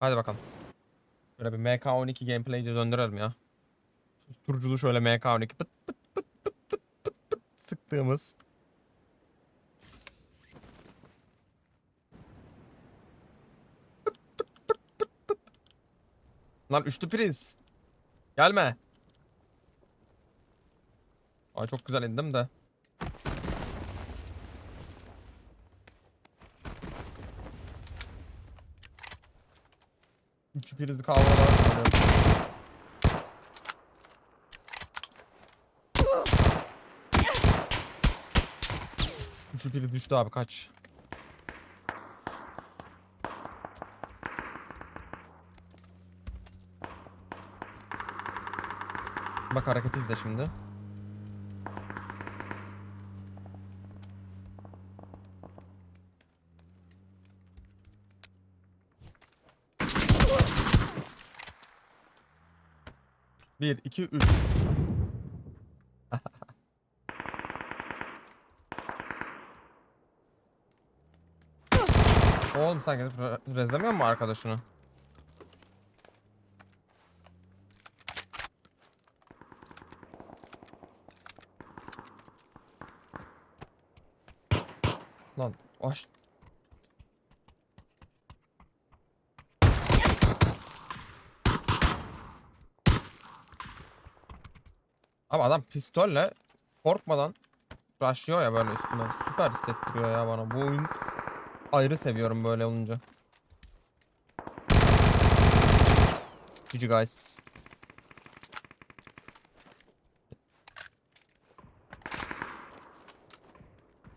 Hadi bakalım. Şöyle bir MK12 gameplay de döndürelim ya. Susturuculu şöyle MK12 pıt pıt pıt pıt pıt pıt pıt sıktığımız. Pıt pıt pıt pıt pıt. Lan üçlü priz. Gelme. Ay çok güzel indim de. Üçlü prizli kahvaltılar. Üçlü priz düştü abi kaç. Bak hareket izle şimdi. Bir, iki, üç. Oğlum sen gidip re- rezlemiyor musun arkadaşını? Lan aş. Ama adam pistolle korkmadan rushlıyor ya böyle üstüne. Süper hissettiriyor ya bana. Bu oyun ayrı seviyorum böyle olunca. GG guys.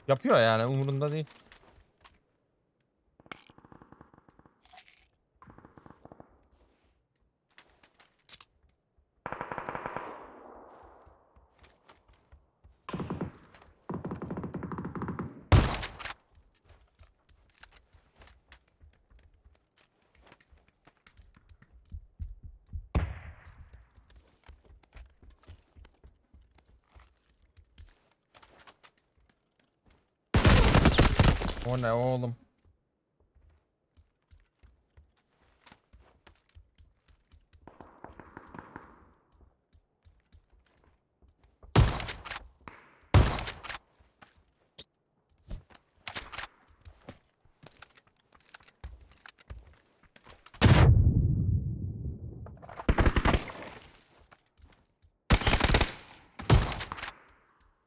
Yapıyor yani umurunda değil. O ne oğlum?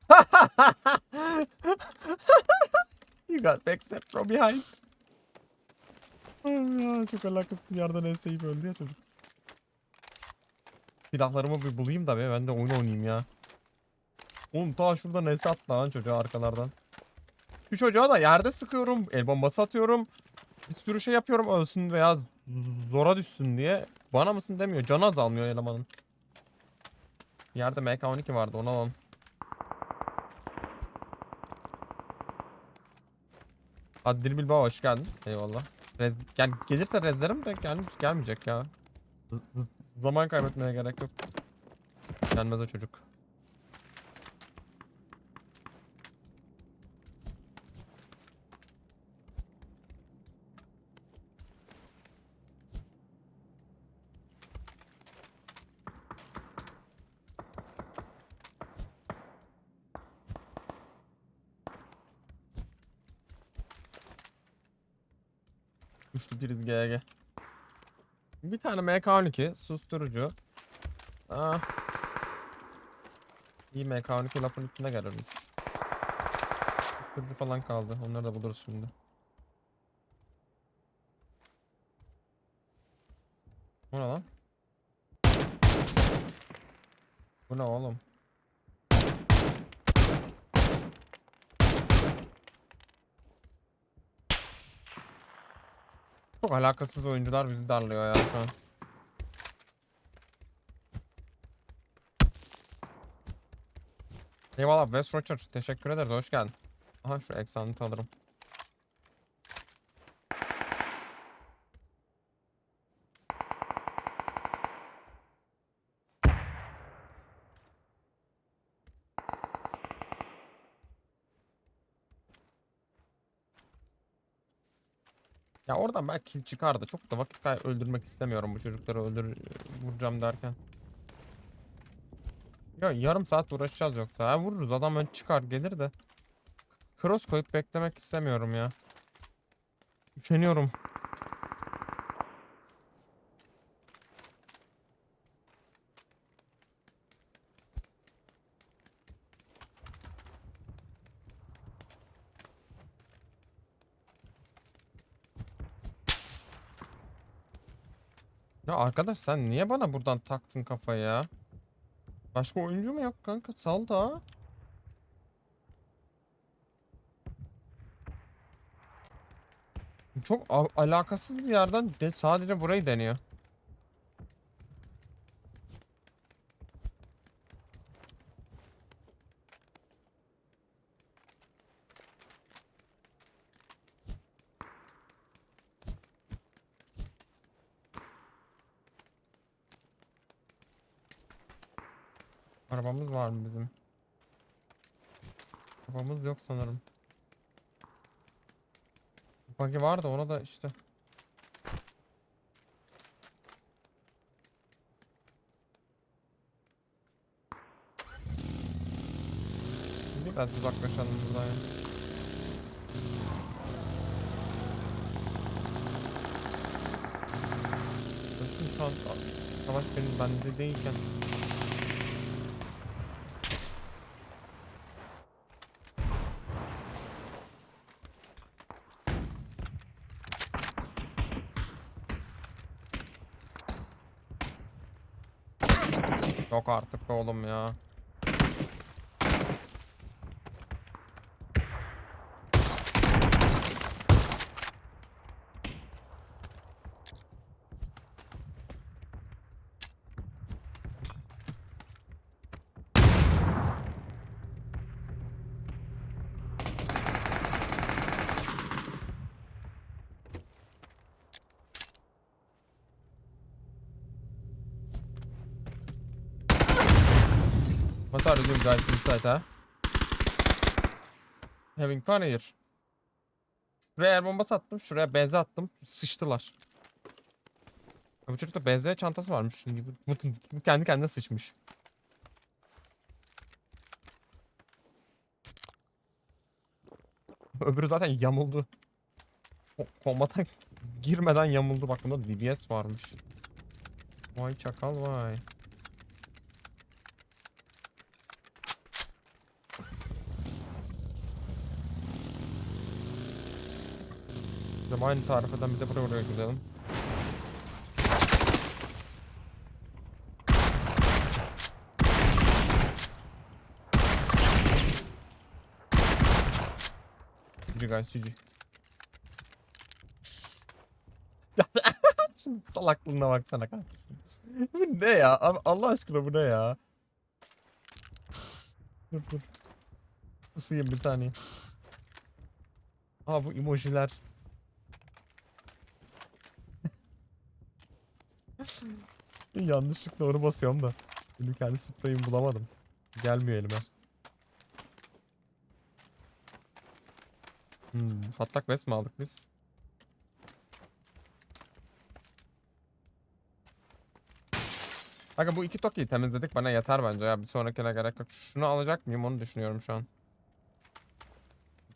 You got backstep from behind. Ya, çok alakasız bir yerden enseyip öldü ya çocuk. Silahlarımı bir bulayım da be ben de oyun oynayayım ya. Oğlum ta şuradan ese attı lan çocuğa arkalardan. Şu çocuğa da yerde sıkıyorum, el bombası atıyorum. Bir sürü şey yapıyorum ölsün veya zora düşsün diye. Bana mısın demiyor. Canı azalmıyor elemanın. Yerde MK12 vardı onu alalım. Adil Bilbao hoş geldin. Eyvallah. Rez, gel, gelirse rezlerim de gel, gelmeyecek ya. Z- zaman kaybetmeye gerek yok. Gelmez o çocuk. Priz GG. Bir tane MK12 susturucu. Ah. İyi MK12 lafın üstüne gelirmiş. Susturucu falan kaldı. Onları da buluruz şimdi. Bu ne lan? Bu ne oğlum? Çok alakasız oyuncular bizi darlıyor ya şu an. Eyvallah West Roger. Teşekkür ederiz. Hoş geldin. Aha şu eksaneti alırım. Ya oradan belki kill çıkar da çok da vakit kay öldürmek istemiyorum bu çocukları öldür vuracağım derken. Ya yarım saat uğraşacağız yoksa. Ha vururuz adam ön çıkar gelir de. Cross koyup beklemek istemiyorum ya. Üşeniyorum. Arkadaş sen niye bana buradan taktın kafayı ya? Başka oyuncu mu yok kanka? Sal da. Çok alakasız bir yerden de sadece burayı deniyor. Mı bizim? Arabamız yok sanırım. Buggy var da ona da işte. Biraz uzaklaşalım buradan ya. Bakın şu an savaş benim bende değilken. Yok artık be oğlum ya. You doing guys inside ha? Having fun here. Şuraya el bombası attım. Şuraya benze attım. Sıçtılar. Ya bu çocukta benze çantası varmış. Şimdi bu, bu, kendi kendine sıçmış. Öbürü zaten yamuldu. Ko- Kombata girmeden yamuldu. Bak bunda DBS varmış. Vay çakal vay. Bizim aynı tarifeden bir de buraya oraya gidelim. GG guys GG. Salaklığına baksana kanka. bu ne ya? Allah aşkına bu ne ya? Dur dur. Pusayım bir saniye. Aa bu emojiler. Yanlışlıkla onu basıyorum da. Benim kendi spreyimi bulamadım. Gelmiyor elime. Hmm, patlak vest mi aldık biz? Aga bu iki tokiyi temizledik bana yeter bence ya bir sonrakine gerek yok. Şunu alacak mıyım onu düşünüyorum şu an.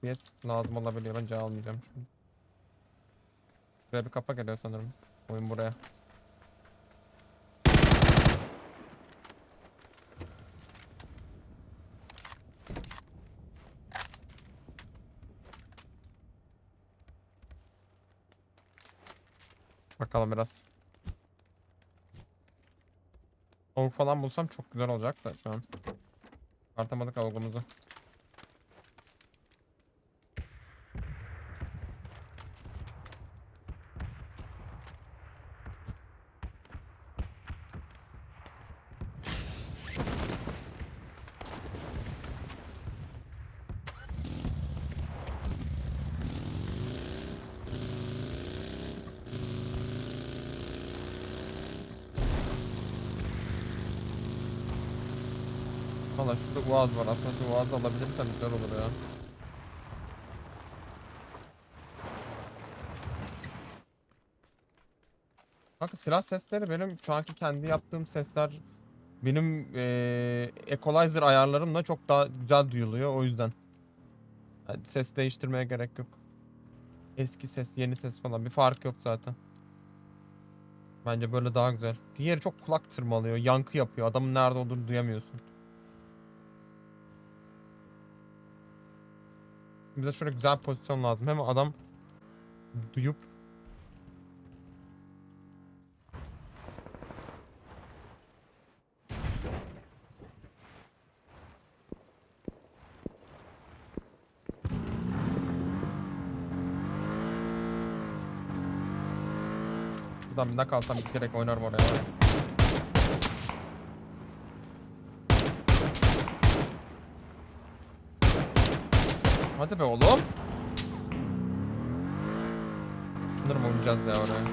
Yes lazım olabiliyor bence almayacağım şimdi. Buraya bir kapak geliyor sanırım. Oyun buraya. Bakalım biraz. Avuk falan bulsam çok güzel olacak da şu an. Artamadık avukumuzu. Valla şurada boğaz var. Aslında şu boğazı alabilirsem güzel olur ya. Kanka silah sesleri benim şu anki kendi yaptığım sesler benim eee equalizer ayarlarımla çok daha güzel duyuluyor o yüzden. Yani ses değiştirmeye gerek yok. Eski ses, yeni ses falan bir fark yok zaten. Bence böyle daha güzel. Diğeri çok kulak tırmalıyor, yankı yapıyor. Adamın nerede olduğunu duyamıyorsun. Bize şöyle güzel pozisyon lazım. Hem adam duyup Buradan bir nak alsam direkt oynarım oraya. Hadi be oğlum. Sanırım oynayacağız ya oraya.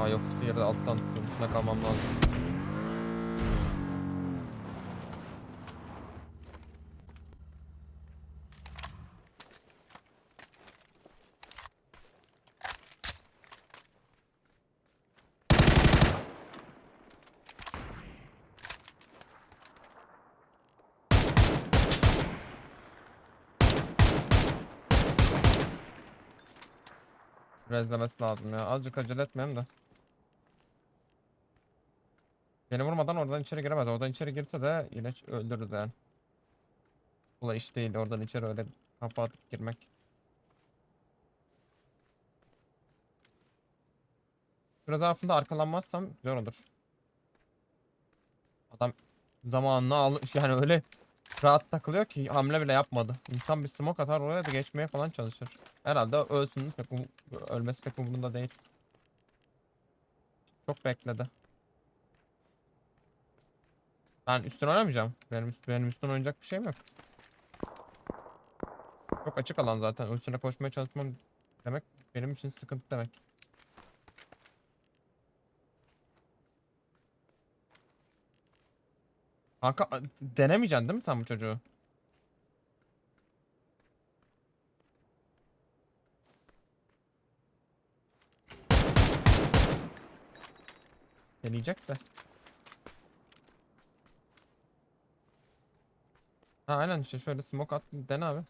Aa yok diğeri de alttan tutuyormuş. Şuna kalmam lazım. Rezlemesi lazım ya. Azıcık acele etmeyeyim de. Beni vurmadan oradan içeri giremez. Oradan içeri girse de yine öldürürüz yani. Ula iş değil oradan içeri öyle kafa girmek. Süre zarfında arkalanmazsam güzel olur. Adam zamanını al yani öyle rahat takılıyor ki hamle bile yapmadı. İnsan bir smoke atar oraya da geçmeye falan çalışır. Herhalde ölsün pek um- ölmesi pek umurunda değil. Çok bekledi. Ben üstüne oynamayacağım. Benim, üst, benim üstüne oynayacak bir şeyim yok. Çok açık alan zaten. Üstüne koşmaya çalışmam demek benim için sıkıntı demek. Kanka denemeyeceksin değil mi sen bu çocuğu? Deneyecek de. Ha aynen işte şöyle smoke at dene abi.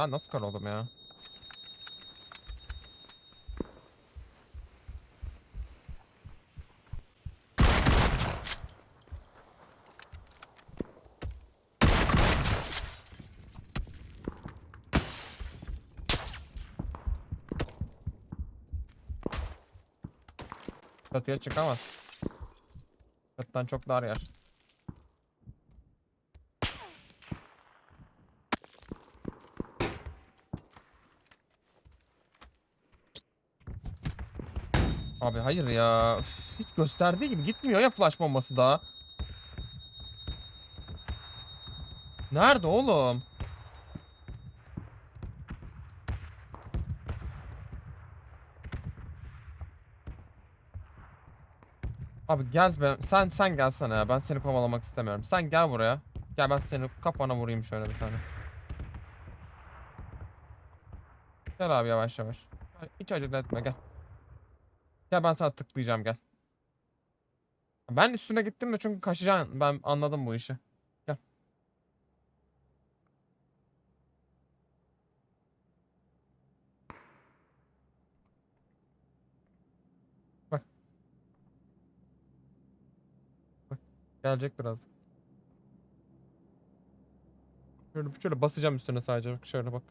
Ben nasıl kar oldum ya? Çatıya çıkamaz. Çatıdan çok dar yer. Abi hayır ya. Üf, hiç gösterdiği gibi gitmiyor ya flash bombası daha. Nerede oğlum? Abi gel ben sen sen gelsene ya. Ben seni kovalamak istemiyorum. Sen gel buraya. Gel ben seni kafana vurayım şöyle bir tane. Gel abi yavaş yavaş. Hiç acele etme gel. Gel ben sana tıklayacağım gel. Ben üstüne gittim de çünkü kaçacaksın. Ben anladım bu işi. Gel. Bak. Bak. Gelecek biraz. Şöyle, şöyle basacağım üstüne sadece. Şöyle bak.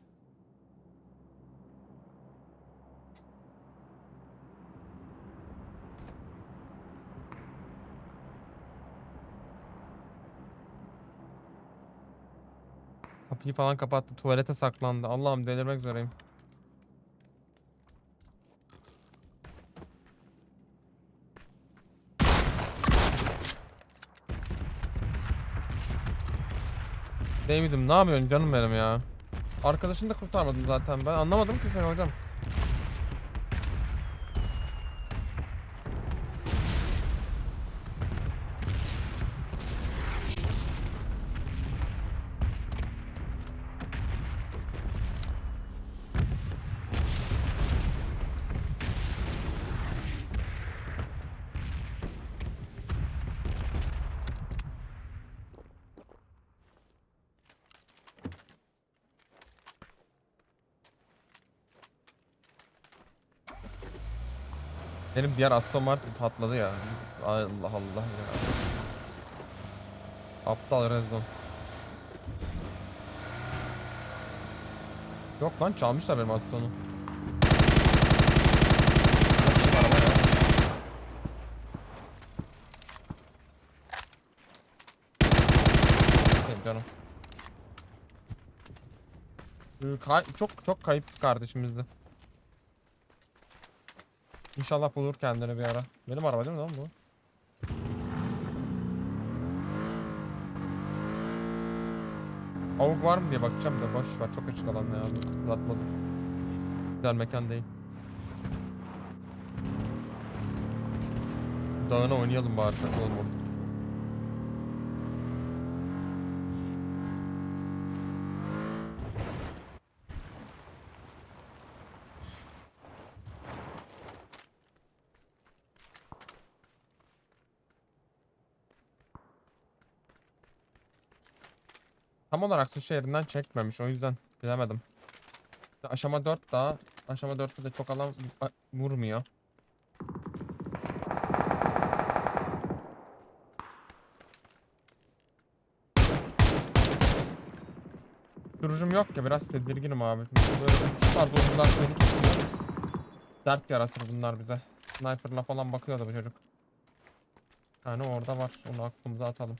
Kapıyı falan kapattı. Tuvalete saklandı. Allah'ım delirmek üzereyim. David'im ne yapıyorsun canım benim ya? Arkadaşını da kurtarmadım zaten ben. Anlamadım ki seni hocam. Diğer Aston Martin patladı ya. Allah Allah ya. Aptal rezon. Yok lan çalmışlar benim Aston'u. Canım. Ee, kay- çok çok kayıp kardeşimizdi. İnşallah bulur kendini bir ara. Benim araba değil mi lan bu? Avuk var mı diye bakacağım da boş ver çok açık alan ya. Uzatmadık. Güzel mekan değil. Dağına oynayalım bari takılalım orada. Tam olarak su şehrinden çekmemiş o yüzden bilemedim. Aşama 4 daha. Aşama 4'te de çok alan vurmuyor. Durucum yok ya biraz tedirginim abi. Böyle tarz oyuncular beni kesiyor. Dert yaratır bunlar bize. Sniper'la falan bakıyor da bu çocuk. Yani orada var. Onu aklımıza atalım.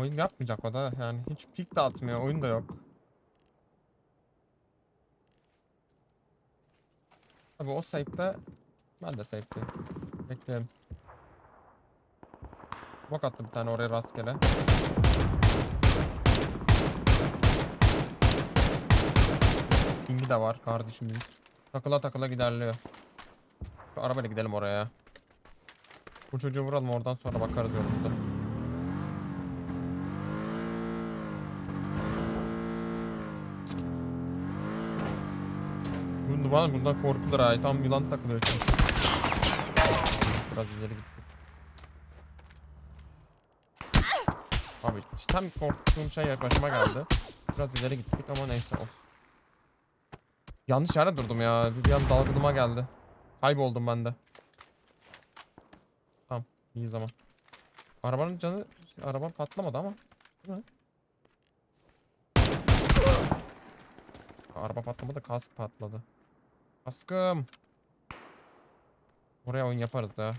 Oyun yapmayacak o da yani hiç pik de atmıyor oyun da yok. Tabi o safe'de ben de safe'deyim. Bekleyelim. Bok attı bir tane oraya rastgele. Pingi de var kardeşimin. Takıla takıla giderliyor. Şu arabayla gidelim oraya. Bu çocuğu vuralım oradan sonra bakarız yolumuza. Bunu bana bundan korkulur ha. Tam yılan takılıyor. Biraz ileri gittik. Abi tam korktuğum şey başıma geldi. Biraz ileri gittik ama neyse of. Yanlış yerde durdum ya. Bir an dalgınıma geldi. Kayboldum ben de. Tamam iyi zaman. Arabanın canı araba patlamadı ama. Değil? Araba patlamadı kask patladı. Kaskım. Oraya oyun yaparız ya.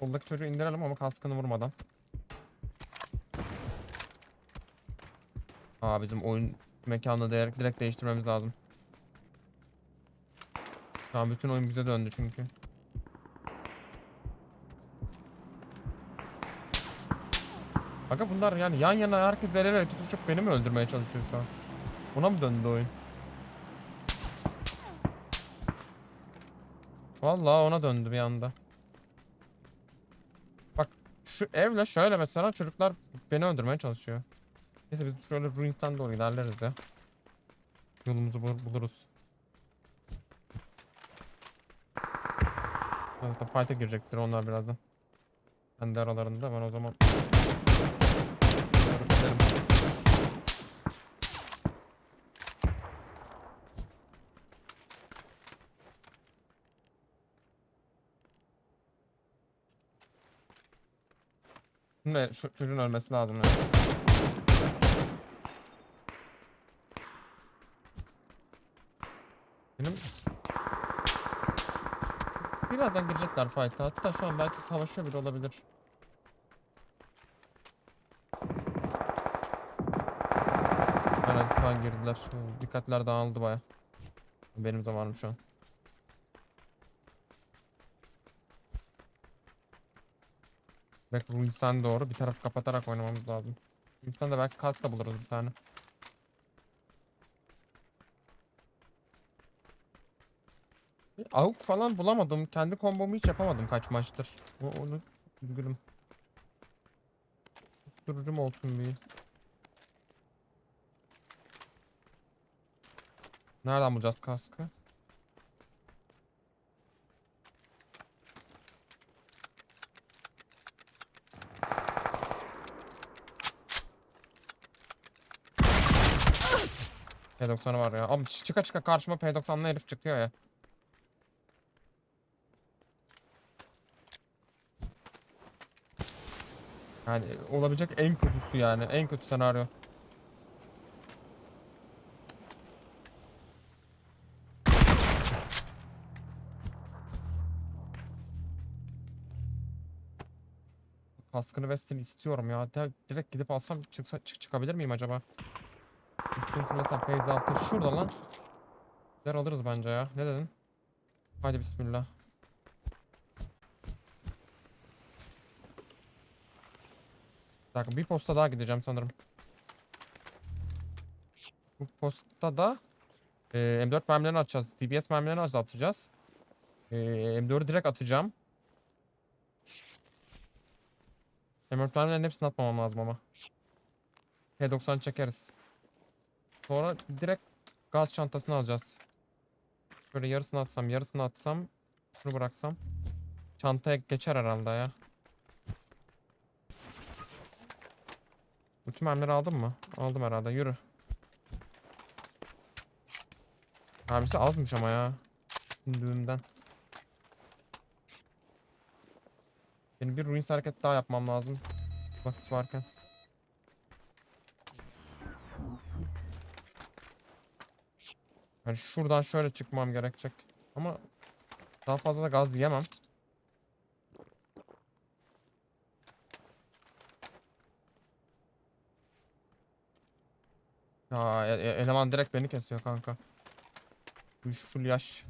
Soldaki çocuğu indirelim ama kaskını vurmadan. Aa bizim oyun mekanını direkt, direkt değiştirmemiz lazım. Şu bütün oyun bize döndü çünkü. Aga bunlar yani yan yana herkes el ele tutuşup beni mi öldürmeye çalışıyor şu an? Ona mı döndü oyun? Vallahi ona döndü bir anda. Bak şu evle şöyle mesela çocuklar beni öldürmeye çalışıyor. Neyse biz şöyle Ruins'ten doğru ilerleriz ya. Yolumuzu bul- buluruz. Zaten fight'a girecektir onlar birazdan. Ben de aralarında ben o zaman Doğru giderim. Ne şu çocuğun ölmesi lazım ya. Benim Birazdan girecekler fight'a. Hatta şu an belki savaşıyor bile olabilir. Aynen şu an girdiler. Ee, Dikkatler dağıldı baya. Benim zamanım şu an. Belki Ruin'sen doğru bir taraf kapatarak oynamamız lazım. Ruin'sen de belki kask da buluruz bir tane. Avuk falan bulamadım. Kendi kombomu hiç yapamadım kaç maçtır. O, onu üzgünüm. Durucum olsun bir. Nereden bulacağız kaskı? P90'ı var ya. Abi çı- çıka çıka karşıma P90'lı herif çıkıyor ya. Yani olabilecek en kötüsü yani. En kötü senaryo. Kaskını West'ini istiyorum ya. Direkt gidip alsam çıksa çık çıkabilir miyim acaba? Üstünü fırlasam Phase altı şurada lan. Yer alırız bence ya. Ne dedin? Haydi bismillah. Bir dakika bir posta daha gideceğim sanırım. Bu posta da e, M4 mermilerini atacağız. DBS mermilerini atacağız. E, M4'ü direkt atacağım. M4 mermilerin hepsini atmamam lazım ama. P90 çekeriz. Sonra direkt gaz çantasını alacağız. Şöyle yarısını atsam, yarısını atsam, şunu bıraksam. Çantaya geçer herhalde ya. Bütün mermileri aldın mı? Aldım herhalde. Yürü. Mermisi azmış ama ya. Düşündüğümden. Benim bir ruins hareket daha yapmam lazım. Vakit varken. Yani şuradan şöyle çıkmam gerekecek. Ama daha fazla da gaz yiyemem. Ya e- e- eleman direkt beni kesiyor kanka. Bu full yaş.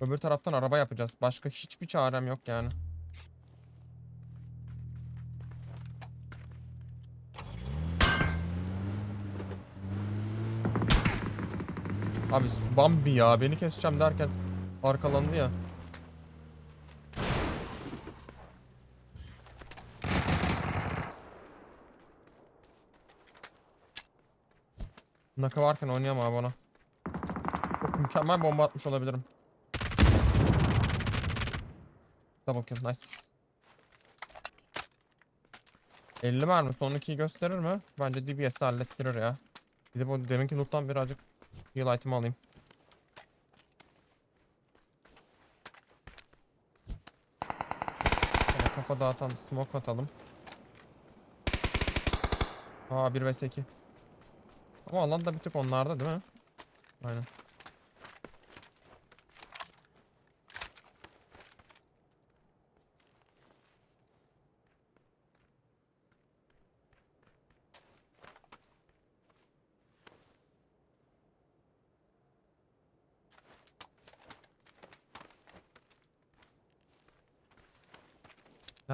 Öbür taraftan araba yapacağız. Başka hiçbir çarem yok yani. Abi Bambi ya beni keseceğim derken arkalandı ya. Naka varken oynayamam abi ona. Çok mükemmel bomba atmış olabilirim. Double kill nice. 50 mermi son 2'yi gösterir mi? Bence DBS'de hallettirir ya. De bu deminki loot'tan birazcık heal item alayım. Şöyle kafa dağıtan smoke atalım. Aa 1 vs 2. Ama alan da bir tık onlarda değil mi? Aynen.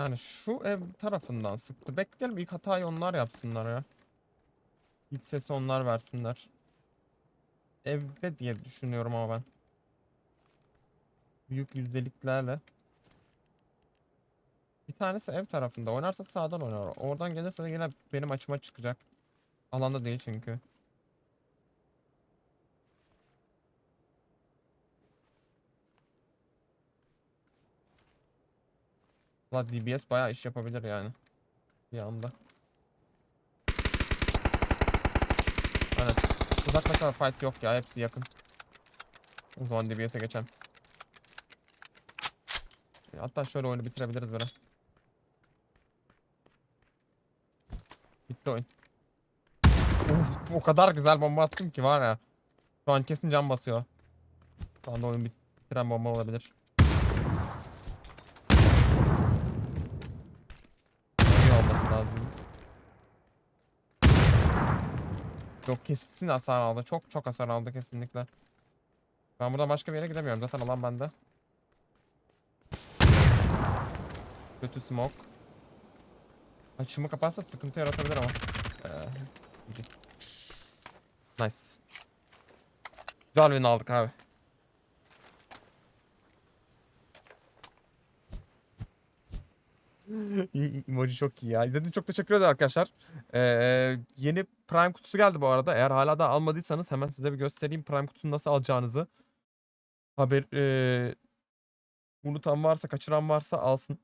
Yani şu ev tarafından sıktı. Bekleyelim ilk hatayı onlar yapsınlar ya. İlk sesi onlar versinler. Evde diye düşünüyorum ama ben. Büyük yüzdeliklerle. Bir tanesi ev tarafında. Oynarsa sağdan oynar. Oradan gelirse de yine benim açıma çıkacak. Alanda değil çünkü. Valla DBS bayağı iş yapabilir yani. Bir anda. Aynen. Uzak mesafe fight yok ya hepsi yakın. O zaman DBS'e geçelim. E, Hatta şöyle oyunu bitirebiliriz böyle. Bitti oyun. Uf, o kadar güzel bomba attım ki var ya. Şu an kesin can basıyor. Şu anda oyun bitiren bomba olabilir. İyi olması lazım. Yok kesin hasar aldı. Çok çok hasar aldı kesinlikle. Ben buradan başka bir yere gidemiyorum. Zaten alan bende. Kötü smoke. Açımı kapatsa sıkıntı yaratabilir ama. Ee, nice. Güzel win aldık abi. Emoji çok iyi ya. İzlediğiniz çok teşekkür ederim arkadaşlar. Ee, yeni Prime kutusu geldi bu arada. Eğer hala da almadıysanız hemen size bir göstereyim Prime kutusunu nasıl alacağınızı. Haber ee, unutan varsa, kaçıran varsa alsın.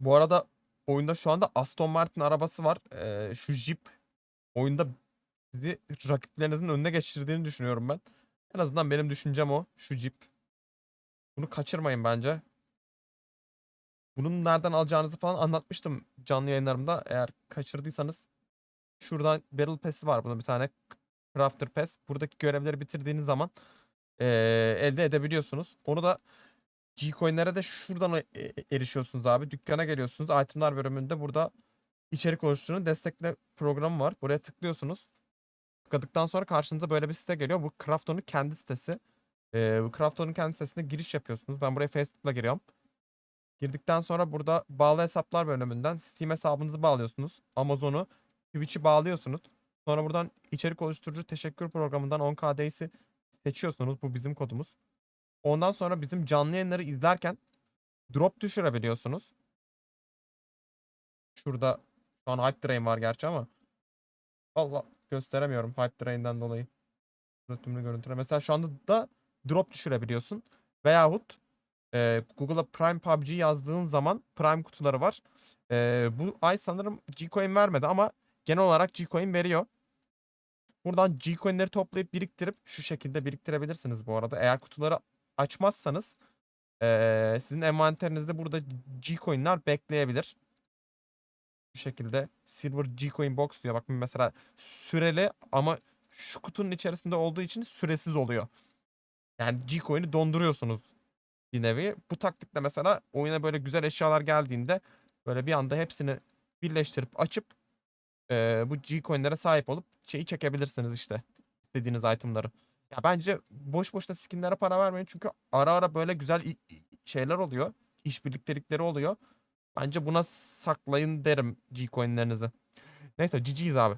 Bu arada oyunda şu anda Aston Martin arabası var. Ee, şu Jeep oyunda sizi rakiplerinizin önüne geçirdiğini düşünüyorum ben. En azından benim düşüncem o. Şu Jeep. Bunu kaçırmayın bence. Bunun nereden alacağınızı falan anlatmıştım canlı yayınlarımda. Eğer kaçırdıysanız şuradan Battle Pass'i var. Bunun bir tane Crafter Pass. Buradaki görevleri bitirdiğiniz zaman eee, elde edebiliyorsunuz. Onu da G-Coin'lere de şuradan e- e- erişiyorsunuz abi. Dükkana geliyorsunuz. Itemlar bölümünde burada içerik oluşturunu destekle programı var. Buraya tıklıyorsunuz. Tıkladıktan sonra karşınıza böyle bir site geliyor. Bu Krafton'un kendi sitesi. Eee bu Krafton'un kendi sitesine giriş yapıyorsunuz. Ben buraya Facebook'la giriyorum. Girdikten sonra burada bağlı hesaplar bölümünden Steam hesabınızı bağlıyorsunuz. Amazon'u, Twitch'i bağlıyorsunuz. Sonra buradan içerik oluşturucu teşekkür programından 10k Days'i seçiyorsunuz. Bu bizim kodumuz. Ondan sonra bizim canlı yayınları izlerken drop düşürebiliyorsunuz. Şurada şu an Hype Train var gerçi ama Allah gösteremiyorum Hype Train'den dolayı. Burada tümlü görüntüler. Mesela şu anda da drop düşürebiliyorsun. Veyahut ee, Google'a Prime PUBG yazdığın zaman Prime kutuları var. Ee, bu ay sanırım G-Coin vermedi ama genel olarak G-Coin veriyor. Buradan G-Coin'leri toplayıp biriktirip şu şekilde biriktirebilirsiniz bu arada. Eğer kutuları açmazsanız ee, sizin envanterinizde burada G-Coin'ler bekleyebilir. Bu şekilde Silver G-Coin Box diyor. Bakın mesela süreli ama şu kutunun içerisinde olduğu için süresiz oluyor. Yani G-Coin'i donduruyorsunuz bir nevi. Bu taktikle mesela oyuna böyle güzel eşyalar geldiğinde böyle bir anda hepsini birleştirip açıp eee, bu G-coin'lere sahip olup şeyi çekebilirsiniz işte. istediğiniz itemları. Ya bence boş boşuna skinlere para vermeyin çünkü ara ara böyle güzel şeyler oluyor. İş birliktelikleri oluyor. Bence buna saklayın derim G-coin'lerinizi. Neyse GG'yiz abi.